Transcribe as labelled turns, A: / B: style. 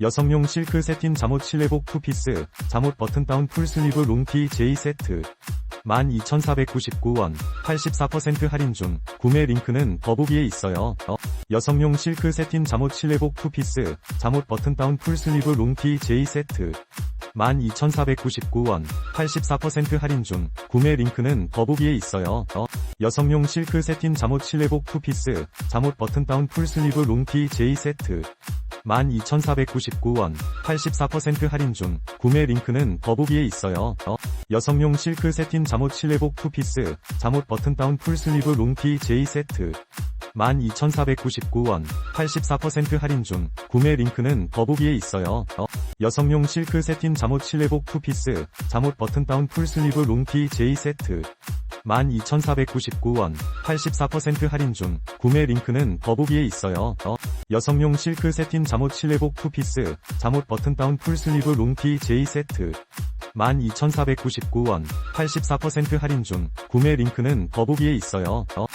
A: 여성용 실크 세틴 잠옷 실내복 투피스, 잠옷 버튼 다운 풀슬리브 롱티 J 세트. 12,499원, 84% 할인 중, 구매 링크는 더보기에 있어요. 어. 여성용 실크 세틴 잠옷 실내복 투피스, 잠옷 버튼 다운 풀슬리브 롱티 J 세트. 12,499원, 84% 할인 중, 구매 링크는 더보기에 있어요. 어. 여성용 실크 세틴 잠옷 실내복 투피스, 잠옷 버튼 다운 풀슬리브 롱티 J 세트. 12,499원, 84% 할인 중, 구매 링크는 더보기에 있어요. 어. 여성용 실크 세틴 잠옷 실내복 투피스, 잠옷 버튼 다운 풀슬리브 롱티 J 세트. 12,499원, 84% 할인 중, 구매 링크는 더보기에 있어요. 어. 여성용 실크 세틴 잠옷 실내복 투피스, 잠옷 버튼 다운 풀슬리브 롱티 J 세트. 12,499원, 84% 할인 중, 구매 링크는 더보기에 있어요. 어. 여성용 실크 세틴 잠옷 실내복 투피스, 잠옷 버튼 다운 풀슬리브 롱티 J 세트. 12,499원, 84% 할인 중, 구매 링크는 더보기에 있어요. 어.